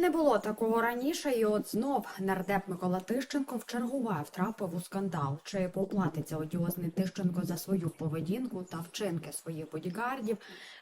Не було такого раніше, і от знов нардеп Микола Тищенко вчергове втрапив у скандал. Чи поплатиться одіозний Тищенко за свою поведінку та вчинки своїх бодігардів?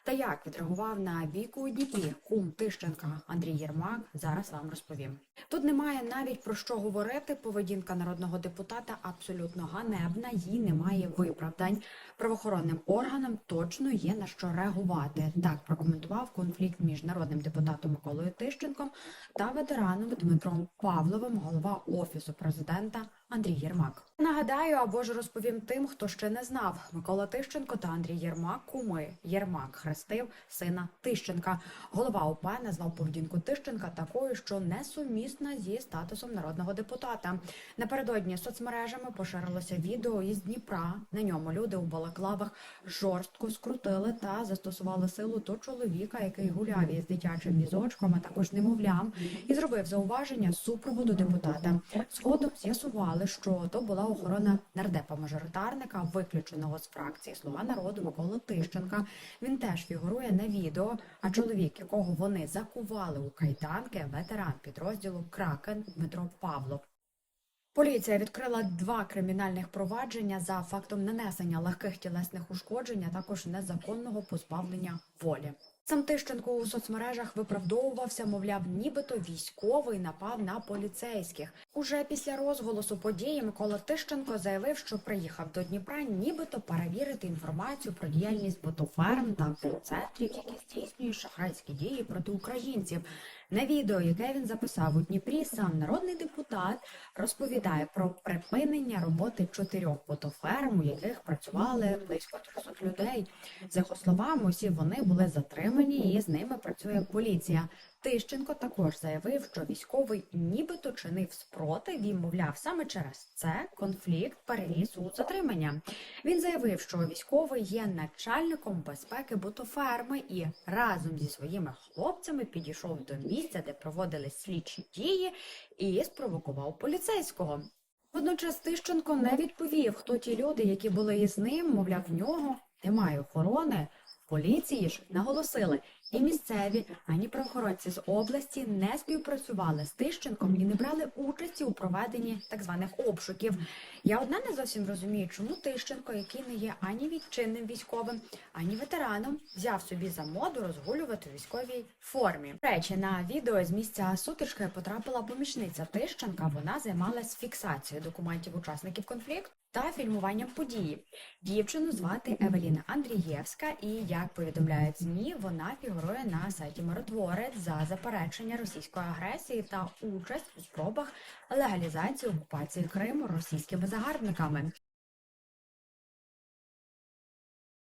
Та як відреагував на бійку у Дніпрі кум Тищенка Андрій Єрмак? Зараз вам розповім. Тут немає навіть про що говорити. Поведінка народного депутата абсолютно ганебна, їй немає виправдань. Правоохоронним органам точно є на що реагувати. Так прокоментував конфлікт між народним депутатом Миколою Тищенком та ветераном Дмитром Павловим, голова офісу президента Андрій Єрмак. Нагадаю або ж розповім тим, хто ще не знав. Микола Тищенко та Андрій Єрмак куми. Єрмак хрестив сина Тищенка. Голова ОП назвав поведінку Тищенка такою, що несумісна зі статусом народного депутата. Напередодні соцмережами поширилося відео із Дніпра. На ньому люди у балаклавах жорстко скрутили та застосували силу до чоловіка, який гуляв із дитячим візочком, а також немовлям, і зробив зауваження супроводу депутата. Згодом з'ясували, що то була охорона нардепа-мажоритарника, виключеного з фракції Слуга народу Миколи Тищенка. Він теж фігурує на відео. А чоловік, якого вони закували у кайданки, ветеран підрозділу Кракен Дмитро Павлов. Поліція відкрила два кримінальних провадження за фактом нанесення легких тілесних ушкоджень, а також незаконного позбавлення волі. Сам Тищенко у соцмережах виправдовувався, мовляв, нібито військовий напав на поліцейських. Уже після розголосу події Микола Тищенко заявив, що приїхав до Дніпра, нібито перевірити інформацію про діяльність ботоферм та центрів, які здійснюють шахрайські дії проти українців. На відео, яке він записав у Дніпрі, сам народний депутат розповідає про припинення роботи чотирьох ботоферм, у яких працювали близько 300 людей. За його словами, усі вони були затримані, і з ними працює поліція. Тищенко також заявив, що військовий нібито чинив спротив і, мовляв, саме через це конфлікт переріс у затримання. Він заявив, що військовий є начальником безпеки ботоферми і разом зі своїми хлопцями підійшов до місця, де проводили слідчі дії, і спровокував поліцейського. Водночас Тищенко не відповів, хто ті люди, які були із ним, мовляв, в нього немає охорони. Поліції ж наголосили, і місцеві, ані правоохоронці з області не співпрацювали з Тищенком і не брали участі у проведенні так званих обшуків. Я одна не зовсім розумію, чому Тищенко, який не є ані відчинним військовим, ані ветераном, взяв собі за моду розгулювати у військовій формі. Речі, на відео з місця сутички потрапила помічниця Тищенка. Вона займалась фіксацією документів учасників конфлікту та фільмуванням події. Дівчину звати Евеліна Андрієвська, і як повідомляють ЗМІ, вона фігурує на сайті Миротворець за заперечення російської агресії та участь у спробах легалізації окупації Криму російськими загарбниками.